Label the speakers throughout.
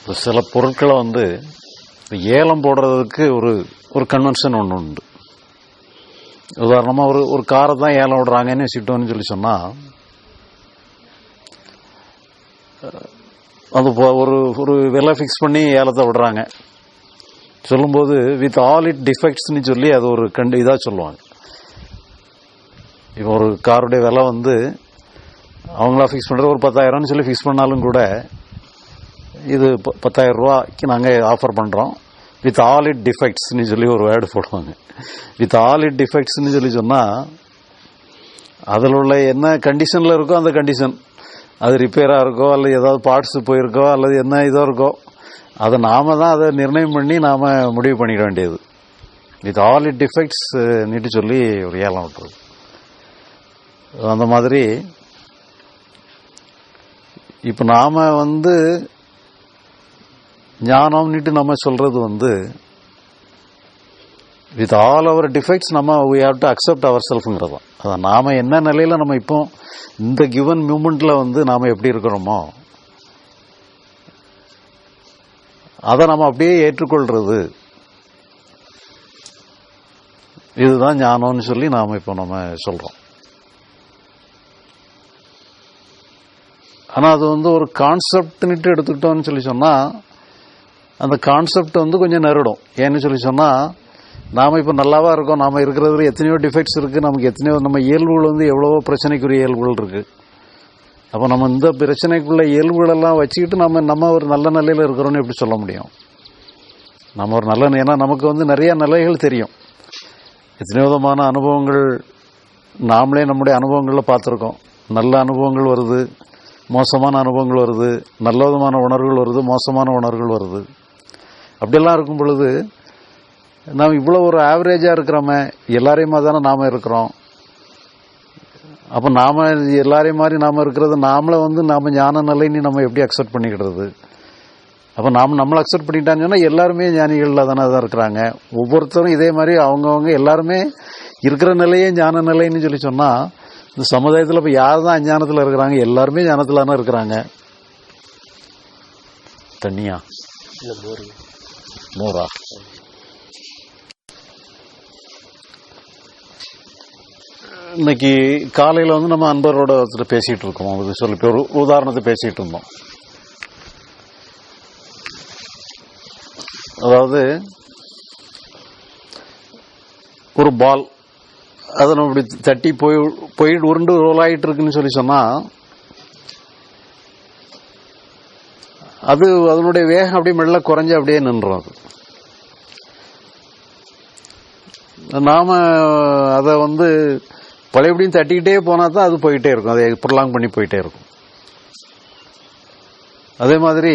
Speaker 1: இப்போ சில பொருட்களை வந்து ஏலம் போடுறதுக்கு ஒரு ஒரு கன்வென்ஷன் ஒன்று உண்டு. உதாரணமாக ஒரு ஒரு காரை தான் ஏலம் விடுறாங்கன்னு வச்சுக்கிட்டோம்னு சொல்லி சொன்னால் அது இப்போ ஒரு ஒரு விலை ஃபிக்ஸ் பண்ணி ஏலத்தை விடுறாங்க. சொல்லும்போது வித் ஆல் இட் டிஃபெக்ட்ஸ்னு சொல்லி அது ஒரு கண்டு இதாக சொல்லுவாங்க. இப்போ ஒரு காருடைய விலை வந்து அவங்களா ஃபிக்ஸ் பண்ணுறது ஒரு பத்தாயிரம்னு சொல்லி ஃபிக்ஸ் பண்ணாலும் கூட இது ப- பத்தாயிரம் ரூபாய்க்கு நாங்கள் ஆஃபர் பண்ணுறோம் வித் ஆல் இட் டிஃபெக்ட்ஸ்னு சொல்லி ஒரு வேர்டு போடுவாங்க. வித் ஆல் இட் டிஃபெக்ட்ஸ்னு சொல்லி சொன்னால் அதில் உள்ள என்ன கண்டிஷனில் இருக்கோ அந்த கண்டிஷன் அது ரிப்பேராக இருக்கோ அல்லது ஏதாவது பார்ட்ஸ் போயிருக்கோ அல்லது என்ன இதோ இருக்கோ அதை நாம் தான் அதை நிர்ணயம் பண்ணி நாம் முடிவு பண்ணிட வேண்டியது. வித் ஆல் இட் டிஃபெக்ட்ஸ் நீட்டு சொல்லி ஒரு ஏலம் விட்டுறது அந்த மாதிரி இப்போ நாம் வந்து ஞானம்னுட்டு நம்ம சொல்றது வந்து வித் ஆல் அவர் டிஃபெக்ட்ஸ் நம்ம வி ஹாவ் டு அக்செப்ட் அவர் செல்ஃபுங்கிறது தான். அதான் நாம் என்ன நிலையில் நம்ம இப்போ இந்த கிவன் மூமெண்ட்டில் வந்து நாம் எப்படி இருக்கிறோமோ அதை நம்ம அப்படியே ஏற்றுக்கொள்றது. இதுதான் ஞானம்னு சொல்லி நாம் இப்போ நம்ம சொல்கிறோம் ஆனால் அது வந்து ஒரு கான்செப்ட்னுட்டு எடுத்துக்கிட்டோம்னு சொல்லி சொன்னால் அந்த கான்செப்ட் வந்து கொஞ்சம் நெருடும். ஏன்னு சொல்லி சொன்னால் நாம் இப்போ நல்லாவா இருக்கோம் நாம் இருக்கிறதுல எத்தனையோ டிஃபெக்ட்ஸ் இருக்குது நமக்கு எத்தனையோ நம்ம இயல்புகள் வந்து எவ்வளவோ பிரச்சனைக்குரிய இயல்புகள் இருக்குது அப்போ நம்ம இந்த பிரச்சனைக்குள்ள இயல்புகளெல்லாம் வச்சுக்கிட்டு நம்ம நம்ம ஒரு நல்ல நிலையில் இருக்கிறோம்னு எப்படி சொல்ல முடியும்? நம்ம ஒரு நல்ல ஏன்னா நமக்கு வந்து நிறையா நிலைகள் தெரியும். எத்தனையோ விதமான அனுபவங்கள் நாமளே நம்முடைய அனுபவங்களில் பார்த்துருக்கோம். நல்ல அனுபவங்கள் வருது மோசமான அனுபவங்கள் வருது நல்ல விதமான உணர்வுகள் வருது மோசமான உணர்வுகள் வருது. அப்படியெல்லாம் இருக்கும் பொழுது நாம் இவ்வளோ ஒரு ஆவரேஜாக இருக்கிறோமே எல்லாரையுமா தானே நாம் இருக்கிறோம்? அப்போ நாம் எல்லாரையும் மாதிரி நாம் இருக்கிறது நாமளை வந்து நாம் ஞான நிலைன்னு நம்ம எப்படி அக்செப்ட் பண்ணிக்கிடுறது அப்போ நாம் நம்மளை அக்செப்ட் பண்ணிட்டாங்கன்னா சொன்னால் எல்லாருமே ஞானிகளில் தானே தான் இருக்கிறாங்க. ஒவ்வொருத்தரும் இதே மாதிரி அவங்கவுங்க எல்லாருமே இருக்கிற நிலையே ஞான நிலைன்னு சொல்லி சொன்னால் இந்த சமுதாயத்தில் இப்போ யார் தான் அஞ்ஞானத்தில் இருக்கிறாங்க? எல்லாருமே ஞானத்தில் தானே இருக்கிறாங்க. தண்ணியா?
Speaker 2: இல்லை போர்
Speaker 1: நூறா இன்னைக்கு காலையில் வந்து நம்ம அன்பரோட ஒருத்தர் பேசிகிட்டு இருக்கோம். அது சொல்லி இப்போ ஒரு உதாரணத்தை பேசிகிட்டு இருந்தோம். அதாவது ஒரு பால் அதை நம்ம இப்படி தட்டி போய் போய் உருண்டு ரோல் ஆகிட்டு இருக்குன்னு சொல்லி சொன்னால் அது அதனுடைய வேகம் அப்படியே மெல்ல குறைஞ்சு அப்படியே நின்றோம் அது. நாம அதை வந்து பழையபடியும் தட்டிக்கிட்டே போனா தான் அது போயிட்டே இருக்கும். அதை ப்ரொலாங் பண்ணி போயிட்டே இருக்கும். அதே மாதிரி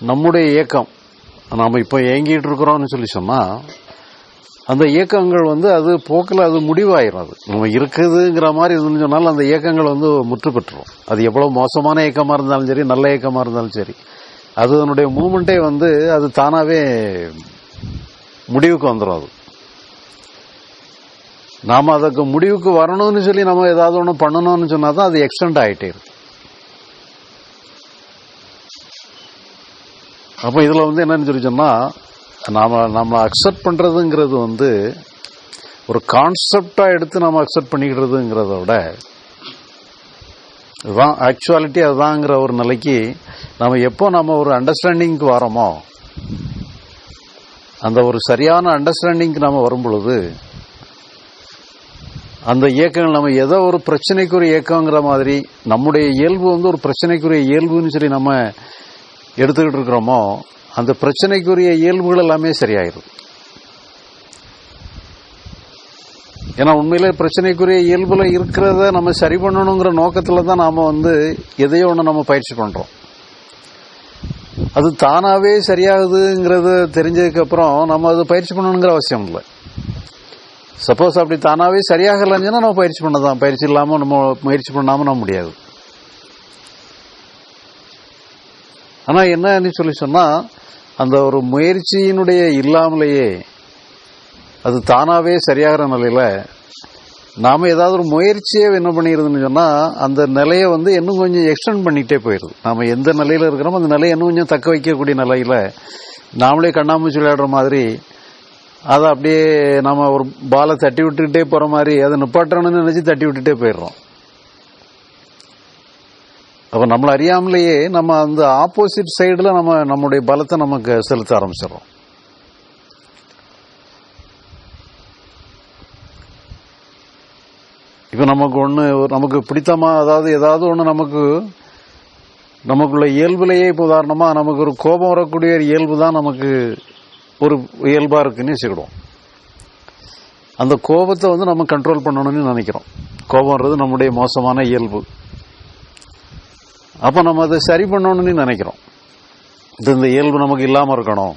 Speaker 1: நம்முடைய இயக்கம் நாம இப்போ இயங்கிட்டு இருக்கிறோம்னு சொல்லி சொன்னா அந்த இயக்கங்கள் வந்து அது போக்கில் அது முடிவாயிரும் அது. நம்ம இருக்குதுங்கிற மாதிரி இருந்துன்னு சொன்னாலும் அந்த இயக்கங்கள் வந்து முற்று பெற்றுரும் அது எவ்வளோ மோசமான இயக்கமாக இருந்தாலும் சரி நல்ல இயக்கமாக இருந்தாலும் சரி. அது அதனுடைய மூமெண்ட்டே வந்து அது தானாகவே முடிவுக்கு வந்துடும் அது. நாம் அதுக்கு முடிவுக்கு வரணும்னு சொல்லி நம்ம ஏதாவது ஒன்று பண்ணணும்னு சொன்னால் தான் அது எக்ஸ்டெண்ட் ஆகிட்டே இருக்கு. அப்போ இதில் வந்து என்னன்னு சொல்லி சொன்னால் நாம் நம்ம அக்செப்ட் பண்ணுறதுங்கிறது வந்து ஒரு கான்செப்டாக எடுத்து நம்ம அக்செப்ட் பண்ணிக்கிறதுங்கிறத விட இதுதான் ஆக்சுவாலிட்டி அதுதாங்கிற ஒரு நிலைக்கு நம்ம எப்போ நம்ம ஒரு அண்டர்ஸ்டாண்டிங்க்கு வரோமோ அந்த ஒரு சரியான அண்டர்ஸ்டாண்டிங்க்கு நம்ம வரும் பொழுது அந்த இயக்கங்கள் நம்ம ஏதோ ஒரு பிரச்சனைக்குரிய இயக்கங்கிற மாதிரி நம்முடைய இயல்பு வந்து ஒரு பிரச்சனைக்குரிய இயல்புன்னு சொல்லி நம்ம எடுத்துக்கிட்டு இருக்கிறோமோ அந்த பிரச்சனைக்குரிய இயல்புகள் எல்லாமே சரியாயிரும். ஏன்னா உண்மையிலே பிரச்சனைக்குரிய இயல்புல இருக்கிறத நம்ம சரி பண்ணணுங்கிற நோக்கத்துல தான் நாம வந்து எதையோ ஒன்று நம்ம பயிற்சி பண்றோம். அது தானாவே சரியாகுதுங்கிறத தெரிஞ்சதுக்கு அப்புறம் நம்ம அது பயிற்சி பண்ணணுங்கிற அவசியம் இல்லை. சப்போஸ் அப்படி தானாவே சொன்னால் நம்ம பயிற்சி பண்ணதான். பயிற்சி இல்லாமல் நம்ம முயற்சி பண்ணாமல் நம்ம முடியாது. ஆனா என்னன்னு சொல்லி சொன்னா அந்த ஒரு முயற்சியினுடைய இல்லாமலேயே அது தானாவே சரியாகிற நிலையில நாம ஏதாவது ஒரு முயற்சியே என்ன பண்ணிடுதுன்னு சொன்னா அந்த நிலையை வந்து இன்னும் கொஞ்சம் எக்ஸ்டெண்ட் பண்ணிட்டே போயிருது நாம எந்த நிலையில இருக்கிறோமோ அந்த நிலையை இன்னும் கொஞ்சம் தக்க வைக்கக்கூடிய நிலையில நாமளே கண்ணாமூச்சி விளையாடுற மாதிரி அதை அப்படியே நாம ஒரு பாலை தட்டி விட்டுக்கிட்டே போற மாதிரி அதை நிப்பாட்டணும்னு நினைச்சு தட்டி விட்டுட்டே போயிடுறோம். அப்போ நம்மளை அறியாமலேயே நம்ம அந்த ஆப்போசிட் சைடில் நம்ம நம்முடைய பலத்தை நமக்கு செலுத்த ஆரம்பிச்சிடறோம். இப்போ நமக்கு ஒன்று நமக்கு பிடித்தமா அதாவது ஏதாவது ஒன்று நமக்கு நமக்குள்ள இயல்புலேயே இப்போ உதாரணமாக நமக்கு ஒரு கோபம் வரக்கூடிய இயல்பு தான் நமக்கு ஒரு இயல்பாக இருக்குன்னு வச்சுக்கிடுவோம். அந்த கோபத்தை வந்து நம்ம கண்ட்ரோல் பண்ணணும்னு நினைக்கிறோம். கோபம்ன்றது நம்முடைய மோசமான இயல்பு. அப்ப நம்ம அதை சரி பண்ணணும்னு நினைக்கிறோம். இது இந்த இயல்பு நமக்கு இல்லாம இருக்கணும்.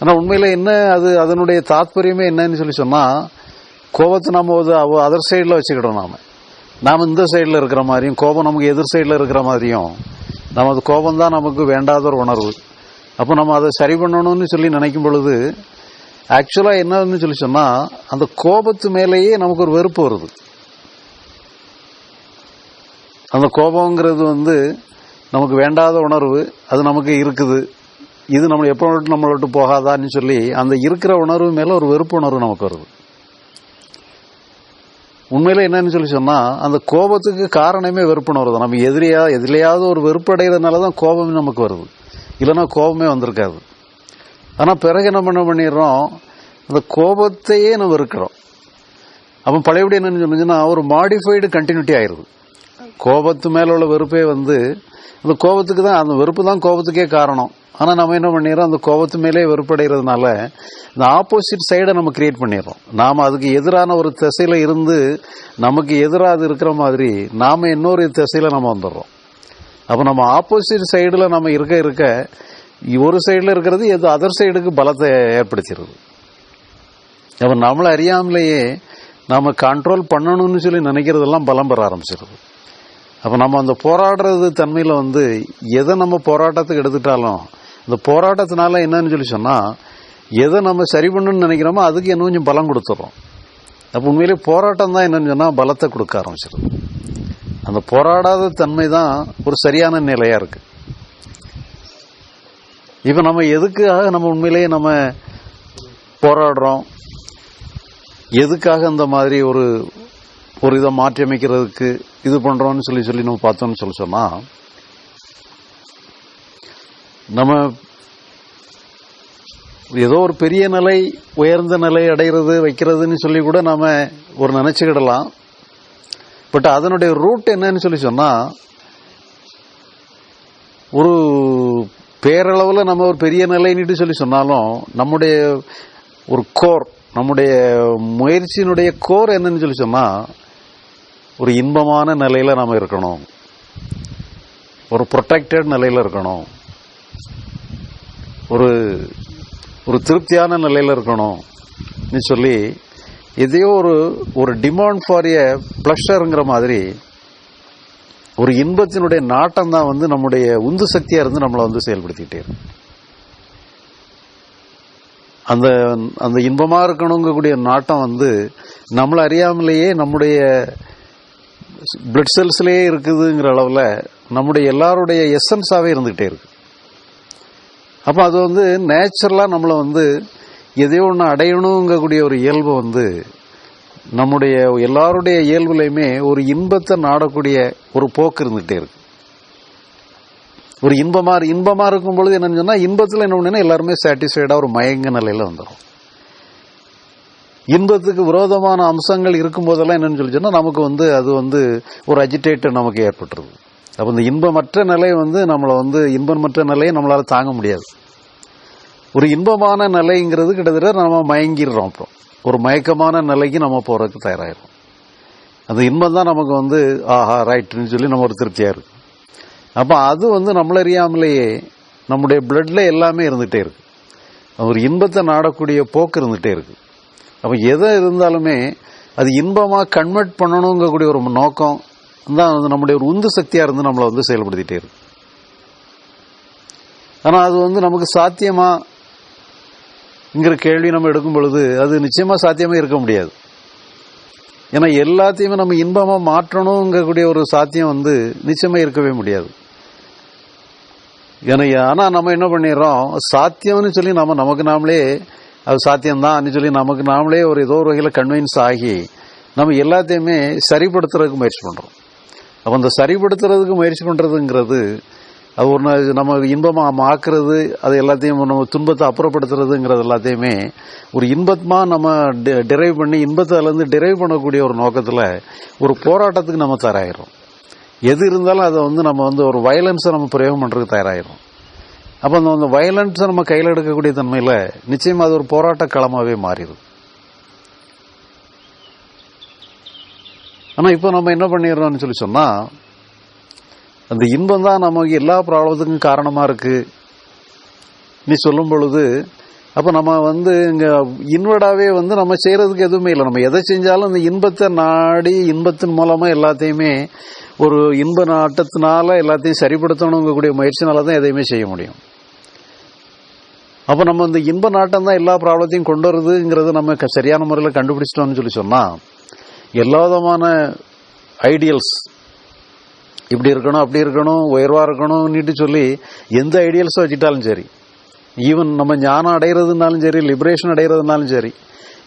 Speaker 1: ஆனா உண்மையில என்ன அது அதனுடைய தாத்பரியமே என்னன்னு சொல்லி சொன்னா கோபத்தை நம்ம அதர் சைடில் வச்சுக்கிட்டோம் நாம. நாம இந்த சைடில் இருக்கிற மாதிரியும் கோபம் நமக்கு எதிர் சைடில் இருக்கிற மாதிரியும் நமது அது கோபம் தான் நமக்கு வேண்டாத ஒரு உணர்வு. அப்போ நம்ம அதை சரி பண்ணணும்னு சொல்லி நினைக்கும் பொழுது ஆக்சுவலாக என்னன்னு சொல்லி சொன்னால் அந்த கோபத்து மேலேயே நமக்கு ஒரு வெறுப்பு வருது. அந்த கோபங்கிறது வந்து நமக்கு வேண்டாத உணர்வு அது நமக்கு இருக்குது. இது நம்ம எப்போ விட்டு நம்மளை விட்டு போகாதான்னு சொல்லி அந்த இருக்கிற உணர்வு மேலே ஒரு வெறுப்பு உணர்வு நமக்கு வருது. உண்மையில என்னன்னு சொல்லி சொன்னா அந்த கோபத்துக்கு காரணமே வெறுப்புணர்வு தான். நம்ம எதிரியா எதிலையாவது ஒரு வெறுப்படைகிறதுனால தான் கோபம் நமக்கு வருது. இல்லைன்னா கோபமே வந்திருக்காது. ஆனா பிறகு நம்ம என்ன பண்ணிடுறோம்? அந்த கோபத்தையே நம்ம இருக்கிறோம் அப்போ பழையபடி என்னன்னு சொன்னீங்கன்னா ஒரு மாடிஃபைடு கண்டினியூட்டி ஆயிருது. கோபத்து மேல உள்ள வெறுப்பே வந்து அந்த கோபத்துக்கு தான் அந்த வெறுப்பு தான் கோபத்துக்கே காரணம். ஆனா நம்ம என்ன பண்ணிடுறோம்? அந்த கோபத்து மேலே வெறுப்படைகிறதுனால இந்த ஆப்போசிட் சைடை நம்ம கிரியேட் பண்ணிடுறோம். நாம அதுக்கு எதிரான ஒரு திசையில இருந்து நமக்கு எதிராக அது இருக்கிற மாதிரி நாம இன்னொரு திசையில நம்ம வந்துடுறோம். அப்போ நம்ம ஆப்போசிட் சைடில் நம்ம இருக்க இருக்க ஒரு சைடில் இருக்கிறது எது அதர் சைடுக்கு பலத்தை ஏற்படுத்திடுது. அப்போ நம்மளை அறியாமலேயே நம்ம கண்ட்ரோல் பண்ணணும்னு சொல்லி நினைக்கிறதெல்லாம் பலம் பெற ஆரம்பிச்சிருது. அப்போ நம்ம அந்த போராடுறது தன்மையில் வந்து எதை நம்ம போராட்டத்துக்கு எடுத்துட்டாலும் இந்த போராட்டத்தினால என்னன்னு சொல்லி சொன்னால் எதை நம்ம சரி பண்ணணும்னு நினைக்கிறோமோ அதுக்கு இன்னும் கொஞ்சம் பலம் கொடுத்துறோம். அப்போ உண்மையிலே போராட்டம் தான் என்னன்னு சொன்னால் பலத்தை கொடுக்க ஆரம்பிச்சிருது. அந்த போராடாத தன்மை தான் ஒரு சரியான நிலையாக இருக்குது இப்போ நம்ம எதுக்காக நம்ம உண்மையிலேயே நம்ம போராடுறோம்? எதுக்காக இந்த மாதிரி ஒரு ஒரு இதை மாற்றி அமைக்கிறதுக்கு இது பண்றோம்னு சொல்லி சொல்லி நம்ம பார்த்தோம்னு சொல்லி சொன்னா நம்ம ஏதோ ஒரு பெரிய நிலை உயர்ந்த நிலை அடைகிறது வைக்கிறதுன்னு சொல்லி கூட நாம ஒரு நினைச்சுக்கிடலாம். பட் அதனுடைய ரூட் என்னன்னு சொல்லி சொன்னா ஒரு பேரளவில் நம்ம ஒரு பெரிய நிலைன்னுட்டு சொல்லி சொன்னாலும் நம்முடைய ஒரு கோர் நம்முடைய முயற்சியினுடைய கோர் என்னன்னு சொல்லி சொன்னா ஒரு இன்பமான நிலையில நாம இருக்கணும். ஒரு ப்ரொடெக்டட் நிலையில இருக்கணும். ஒரு ஒரு திருப்தியான நிலையில இருக்கணும். சொல்லி எதையோ ஒரு ஒரு டிமாண்ட் ஃபார் எ பிளஷருங்கிற மாதிரி ஒரு இன்பத்தினுடைய நாட்டம் தான் வந்து நம்முடைய உந்து சக்தியா இருந்து நம்மளை வந்து செயல்படுத்திக்கிட்டே இருக்கும் அந்த அந்த இன்பமா இருக்கணுங்கக்கூடிய நாட்டம் வந்து நம்மளை அறியாமலேயே நம்முடைய பிளட் செல்ஸ்லேயே இருக்குதுங்கிற அளவில் நம்முடைய எல்லாருடைய எசன்ஸாகவே இருந்துகிட்டே இருக்கு. அப்போ அது வந்து நேச்சுரலாக நம்மளை வந்து எதையோ ஒன்று அடையணுங்கக்கூடிய ஒரு இயல்பு வந்து நம்முடைய எல்லாருடைய இயல்புலையுமே ஒரு இன்பத்தை நாடக்கூடிய ஒரு போக்கு இருந்துகிட்டே இருக்கு. ஒரு இன்பமாக இன்பமாக இருக்கும் பொழுது என்னன்னு சொன்னால் இன்பத்தில் என்ன பண்ணுன்னா எல்லாருமே சாட்டிஸ்ஃபைடாக ஒரு மயங்க நிலையில் வந்துடும் இன்பத்துக்கு விரோதமான அம்சங்கள் இருக்கும்போதெல்லாம் என்னென்னு என்னன்னு சொல்லி சொன்னால் நமக்கு வந்து அது வந்து ஒரு அஜிடேட் நமக்கு ஏற்பட்டுருது. அப்போ இந்த இன்பமற்ற நிலை வந்து நம்மளை வந்து இன்பமற்ற நிலையை நம்மளால் தாங்க முடியாது. ஒரு இன்பமான நிலைங்கிறது கிட்டத்தட்ட நம்ம மயங்கிடுறோம் அப்புறம். ஒரு மயக்கமான நிலைக்கு நம்ம போகிறதுக்கு தயாராகிறோம் அந்த இன்பம் தான் நமக்கு வந்து ஆஹா ரைட்னு சொல்லி நம்ம ஒரு திருப்தியாக இருக்கு அப்போ அது வந்து நம்மளறியாமலேயே நம்முடைய பிளட்ல எல்லாமே இருந்துகிட்டே இருக்கு. ஒரு இன்பத்தை நாடக்கூடிய போக்கு இருந்துகிட்டே இருக்குது அப்ப எதை இருந்தாலுமே அது இன்பமா கன்வெர்ட் பண்ணணுங்கக்கூடிய ஒரு நோக்கம் தான் வந்து நம்முடைய ஒரு உந்து சக்தியா இருந்து நம்மளை வந்து செயல்படுத்திட்டே இருக்கு. ஆனா அது வந்து நமக்கு சாத்தியமா ங்கிற கேள்வி நம்ம எடுக்கும் பொழுது அது நிச்சயமா சாத்தியமா இருக்க முடியாது. ஏன்னா எல்லாத்தையுமே நம்ம இன்பமா மாற்றணுங்கக்கூடிய ஒரு சாத்தியம் வந்து நிச்சயமா இருக்கவே முடியாது. ஏன்னா ஆனா நம்ம என்ன பண்ணிடுறோம்? சாத்தியம்னு சொல்லி நம்ம நமக்கு நாமளே அது சாத்தியம்தான் சொல்லி நமக்கு நாமளே ஒரு ஏதோ ஒரு வகையில் கன்வின்ஸ் ஆகி நம்ம எல்லாத்தையுமே சரிப்படுத்துறதுக்கு முயற்சி பண்ணுறோம் அப்போ அந்த சரிப்படுத்துறதுக்கு முயற்சி பண்ணுறதுங்கிறது அது ஒன்று நம்ம இன்பமாக ஆக்குறது அது எல்லாத்தையும் நம்ம துன்பத்தை அப்புறப்படுத்துறதுங்கிறது எல்லாத்தையுமே ஒரு இன்பமாக நம்ம டிரைவ் பண்ணி இன்பத்திலேருந்து டிரைவ் பண்ணக்கூடிய ஒரு நோக்கத்தில் ஒரு போராட்டத்துக்கு நம்ம தயாராகிறோம் எது இருந்தாலும் அதை வந்து நம்ம வந்து ஒரு வயலன்ஸை நம்ம பிரயோகம் பண்ணுறதுக்கு தயாராகிறோம் அப்போ அந்த அந்த வயலன்ஸை நம்ம கையில் எடுக்கக்கூடிய தன்மையில் நிச்சயமாக அது ஒரு போராட்ட களமாகவே மாறிடும். ஆனால் இப்போ நம்ம என்ன பண்ணிடுறோம்னு சொல்லி சொன்னால் அந்த இன்பம் தான் நமக்கு எல்லா ப்ராப்ளத்துக்கும் காரணமாக இருக்கு. நீ சொல்லும் பொழுது அப்போ நம்ம வந்து இங்கே இன்வெர்டாகவே வந்து நம்ம செய்கிறதுக்கு எதுவுமே இல்லை. நம்ம எதை செஞ்சாலும் அந்த இன்பத்தை நாடி இன்பத்தின் மூலமாக எல்லாத்தையுமே ஒரு இன்ப நாட்டத்தினால எல்லாத்தையும் சரிப்படுத்தணுங்கக்கூடிய முயற்சினால தான் எதையுமே செய்ய முடியும். அப்போ நம்ம இந்த இன்ப நாட்டம் தான் எல்லா ப்ராப்ளத்தையும் கொண்டு வருதுங்கிறது நம்ம சரியான முறையில் கண்டுபிடிச்சிட்டோம்னு சொல்லி சொன்னால் எல்லா விதமான ஐடியல்ஸ் இப்படி இருக்கணும் அப்படி இருக்கணும் உயர்வாக இருக்கணும்னுட்டு சொல்லி எந்த ஐடியல்ஸும் வச்சுட்டாலும் சரி ஈவன் நம்ம ஞானம் அடைகிறதுனாலும் சரி லிபரேஷன் அடைகிறதுனாலும் சரி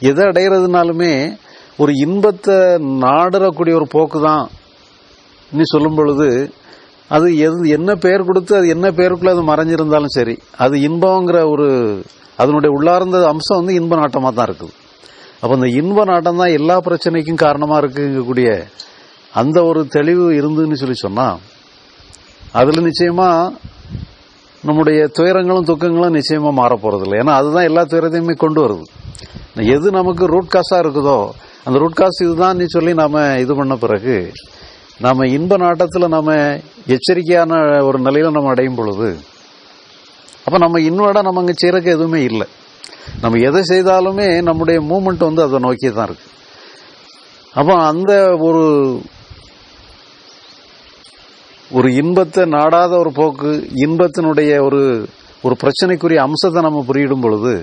Speaker 1: எதை அடைகிறதுனாலுமே ஒரு இன்பத்தை நாடறக்கூடிய ஒரு போக்கு தான் நீ சொல்லும் பொழுது அது எது என்ன பெயர் கொடுத்து அது என்ன பெயருக்குள்ள அது மறைஞ்சிருந்தாலும் சரி அது இன்பங்கிற ஒரு அதனுடைய உள்ளார்ந்த அம்சம் வந்து இன்ப நாட்டமாக தான் இருக்குது. அப்போ இந்த இன்ப நாட்டம் தான் எல்லா பிரச்சனைக்கும் காரணமாக இருக்குங்கக்கூடிய அந்த ஒரு தெளிவு இருந்துன்னு சொல்லி சொன்னால் அதில் நிச்சயமாக நம்முடைய துயரங்களும் துக்கங்களும் நிச்சயமாக மாறப்போகிறது இல்லை ஏன்னா அதுதான் எல்லா துயரத்தையுமே கொண்டு வருது. எது நமக்கு ரூட் காசா இருக்குதோ அந்த ரூட் காசு இதுதான் நீ சொல்லி நாம் இது பண்ண பிறகு நாம இன்ப நாட்டத்தில் நம்ம எச்சரிக்கையான ஒரு நிலையில நம்ம அடையும் பொழுது அப்ப நம்ம இன்னோட நம்ம அங்கே செய்யறதுக்கு எதுவுமே இல்லை. நம்ம எதை செய்தாலுமே நம்முடைய மூமெண்ட் வந்து அதை நோக்கியே தான் இருக்கு. அப்போ அந்த ஒரு ஒரு இன்பத்தை நாடாத ஒரு போக்கு இன்பத்தினுடைய ஒரு ஒரு பிரச்சனைக்குரிய அம்சத்தை நம்ம புரியிடும் பொழுது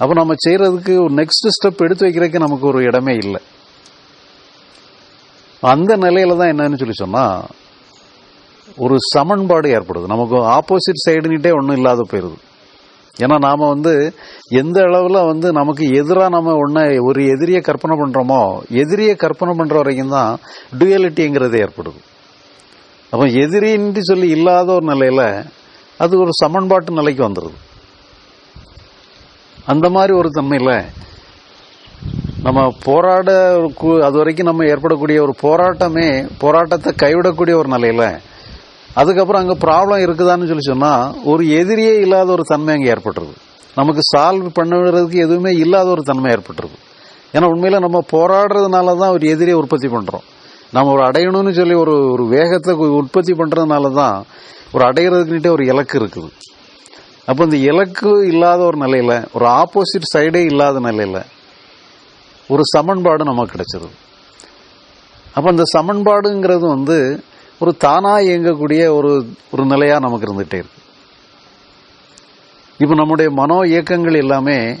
Speaker 1: அப்போ நம்ம செய்யறதுக்கு ஒரு நெக்ஸ்ட் ஸ்டெப் எடுத்து வைக்கிறதுக்கு நமக்கு ஒரு இடமே இல்லை. அந்த நிலையில தான் என்னன்னு சொல்லி சொன்னா ஒரு சமன்பாடு ஏற்படுது. நமக்கு ஆப்போசிட் சைடுனிட்டே ஒன்றும் இல்லாத போயிருது. ஏன்னா நாம வந்து எந்த அளவில் வந்து நமக்கு எதிராக நம்ம ஒன்ன ஒரு எதிரியை கற்பனை பண்ணுறோமோ எதிரியை கற்பனை பண்ணுற வரைக்கும் தான் டுயலிட்டிங்கிறது ஏற்படுது. அப்போ எதிரின்னு சொல்லி இல்லாத ஒரு நிலையில் அது ஒரு சமன்பாட்டு நிலைக்கு வந்துடுது அந்த மாதிரி ஒரு தன்மையில நம்ம போராட அது வரைக்கும் நம்ம ஏற்படக்கூடிய ஒரு போராட்டமே போராட்டத்தை கைவிடக்கூடிய ஒரு நிலையில அதுக்கப்புறம் அங்கே ப்ராப்ளம் இருக்குதான்னு சொல்லி சொன்னால் ஒரு எதிரியே இல்லாத ஒரு தன்மை அங்கே ஏற்பட்டுருது. நமக்கு சால்வ் பண்ணுறதுக்கு எதுவுமே இல்லாத ஒரு தன்மை ஏற்பட்டுருது. ஏன்னா உண்மையில் நம்ம போராடுறதுனால தான் ஒரு எதிரியை உற்பத்தி பண்ணுறோம் நம்ம ஒரு அடையணும்னு சொல்லி ஒரு ஒரு வேகத்தை உற்பத்தி பண்ணுறதுனால தான் ஒரு அடையிறதுக்குன்னுட்டே ஒரு இலக்கு இருக்குது. அப்போ இந்த இலக்கு இல்லாத ஒரு நிலையில் ஒரு ஆப்போசிட் சைடே இல்லாத நிலையில் ஒரு சமன்பாடு நமக்கு கிடைச்சிருது. அப்போ அந்த சமன்பாடுங்கிறது வந்து ஒரு தானா இயங்கக்கூடிய ஒரு ஒரு நிலையாக நமக்கு இருந்துகிட்டே இருக்கு. இப்போ நம்முடைய மனோ இயக்கங்கள் எல்லாமே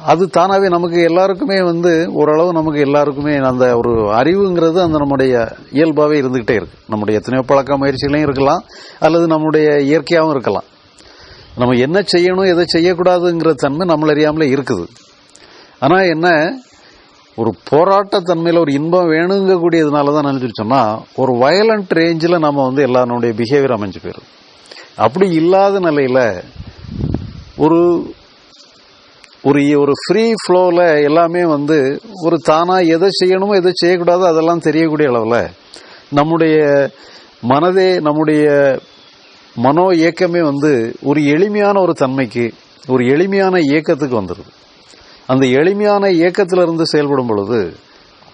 Speaker 1: அது தானாகவே நமக்கு எல்லாருக்குமே வந்து ஓரளவு நமக்கு எல்லாருக்குமே அந்த ஒரு அறிவுங்கிறது அந்த நம்முடைய இயல்பாகவே இருந்துக்கிட்டே இருக்கு. நம்முடைய எத்தனையோ பழக்க முயற்சிகளையும் இருக்கலாம் அல்லது நம்முடைய இயற்கையாகவும் இருக்கலாம். நம்ம என்ன செய்யணும் எதை செய்யக்கூடாதுங்கிற தன்மை நம்மள அறியாமலே இருக்குது. ஆனால் என்ன ஒரு போராட்ட தன்மையில் ஒரு இன்பம் வேணுங்கக்கூடியதுனால தான் நினைச்சு சொன்னால் ஒரு வயலண்ட் ரேஞ்சில் நம்ம வந்து எல்லாருடைய பிஹேவியர் அமைஞ்சு போயிடும் அப்படி இல்லாத நிலையில் ஒரு ஒரு ஒரு ஃப்ரீ ஃப்ளோவில் எல்லாமே வந்து ஒரு தானாக எதை செய்யணுமோ எதை செய்யக்கூடாதோ அதெல்லாம் தெரியக்கூடிய அளவில் நம்முடைய மனதே நம்முடைய மனோ இயக்கமே வந்து ஒரு எளிமையான ஒரு தன்மைக்கு ஒரு எளிமையான இயக்கத்துக்கு வந்துடுது அந்த எளிமையான இயக்கத்திலிருந்து செயல்படும் பொழுது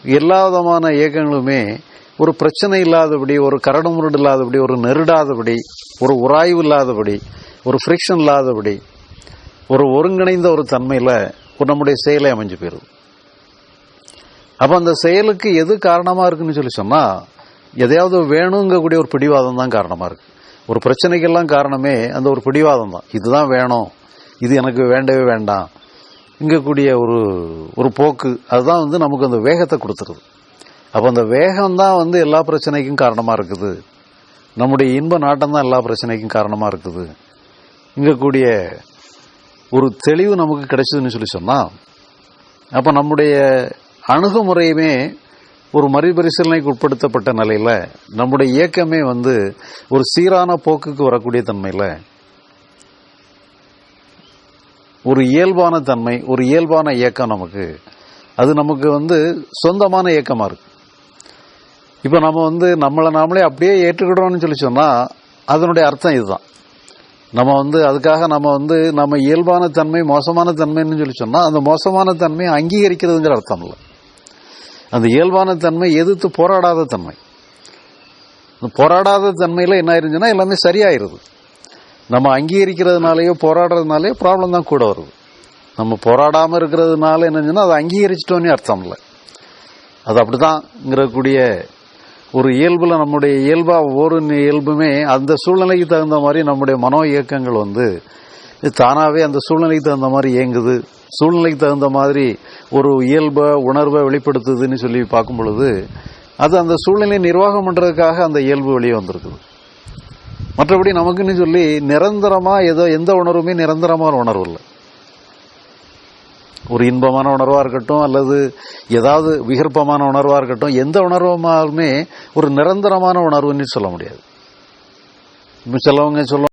Speaker 1: எல்லா விதமான இயக்கங்களுமே ஒரு பிரச்சனை இல்லாதபடி ஒரு கரடு முரடு இல்லாதபடி ஒரு நெருடாதபடி ஒரு உராய்வு இல்லாதபடி ஒரு ஃப்ரிக்ஷன் இல்லாதபடி ஒரு ஒருங்கிணைந்த ஒரு தன்மையில் ஒரு நம்முடைய செயலை அமைஞ்சு போயிருது அப்போ அந்த செயலுக்கு எது காரணமாக இருக்குன்னு சொல்லி சொன்னால் எதையாவது வேணுங்கக்கூடிய ஒரு பிடிவாதம் தான் காரணமாக இருக்குது ஒரு பிரச்சனைக்கெல்லாம் காரணமே அந்த ஒரு பிடிவாதம் தான். இதுதான் வேணும். இது எனக்கு வேண்டவே வேண்டாம். இங்க கூடிய ஒரு ஒரு போக்கு. அதுதான் வந்து நமக்கு அந்த வேகத்தை கொடுத்துருது. அப்போ அந்த வேகம் தான் வந்து எல்லா பிரச்சனைக்கும் காரணமாக இருக்குது. நம்முடைய இன்ப நாட்டம் தான் எல்லா பிரச்சனைக்கும் காரணமாக இருக்குது. இங்க கூடிய ஒரு தெளிவு நமக்கு கிடைச்சதுன்னு சொல்லி சொன்னால் அப்போ நம்முடைய அணுகுமுறையுமே ஒரு மறுபரிசீலனைக்கு உட்படுத்தப்பட்ட நிலையில் நம்முடைய இயக்கமே வந்து ஒரு சீரான போக்குக்கு வரக்கூடிய தன்மையில் ஒரு இயல்பான தன்மை ஒரு இயல்பான இயக்கம் நமக்கு. அது நமக்கு வந்து சொந்தமான இயக்கமாக இருக்கு. இப்போ நம்ம வந்து நம்மளை நாமளே அப்படியே ஏற்றுக்கிடுறோம்னு சொல்லி சொன்னால் அதனுடைய அர்த்தம் இதுதான். நம்ம வந்து அதுக்காக நம்ம வந்து நம்ம இயல்பான தன்மை மோசமான தன்மைன்னு சொல்லி சொன்னால் அந்த மோசமான தன்மையை அங்கீகரிக்கிறதுங்கிற அர்த்தம் இல்லை. அந்த இயல்பான தன்மை எதிர்த்து போராடாத தன்மை. போராடாத தன்மையில் என்ன ஆயிருந்துச்சுன்னா எல்லாமே சரியாயிருது. நம்ம அங்கீகரிக்கிறதுனாலயோ போராடுறதுனாலயோ ப்ராப்ளம் தான் கூட வருது. நம்ம போராடாம இருக்கிறதுனால என்னச்சுன்னா அதை அங்கீகரிச்சிட்டோன்னே அர்த்தம் இல்லை. அது அப்படிதான்ங்கிறக்கூடிய ஒரு இயல்புல நம்முடைய இயல்பா ஒவ்வொரு இயல்புமே அந்த சூழ்நிலைக்கு தகுந்த மாதிரி நம்முடைய மனோ இயக்கங்கள் வந்து தானாகவே தானாவே அந்த சூழ்நிலைக்கு தகுந்த மாதிரி இயங்குது. சூழ்நிலைக்கு தகுந்த மாதிரி ஒரு இயல்பை உணர்வை வெளிப்படுத்துதுன்னு சொல்லி பார்க்கும் பொழுது அது அந்த சூழ்நிலையை நிர்வாகம் பண்றதுக்காக அந்த இயல்பு வெளியே வந்திருக்குது. மற்றபடி நமக்குன்னு சொல்லி நிரந்தரமா ஏதோ எந்த உணர்வுமே நிரந்தரமான உணர்வு இல்லை. ஒரு இன்பமான உணர்வா இருக்கட்டும் அல்லது ஏதாவது விகற்பமான உணர்வா இருக்கட்டும் எந்த உணர்வுமாலுமே ஒரு நிரந்தரமான உணர்வுன்னு சொல்ல முடியாது. சிலவங்க சொல்ல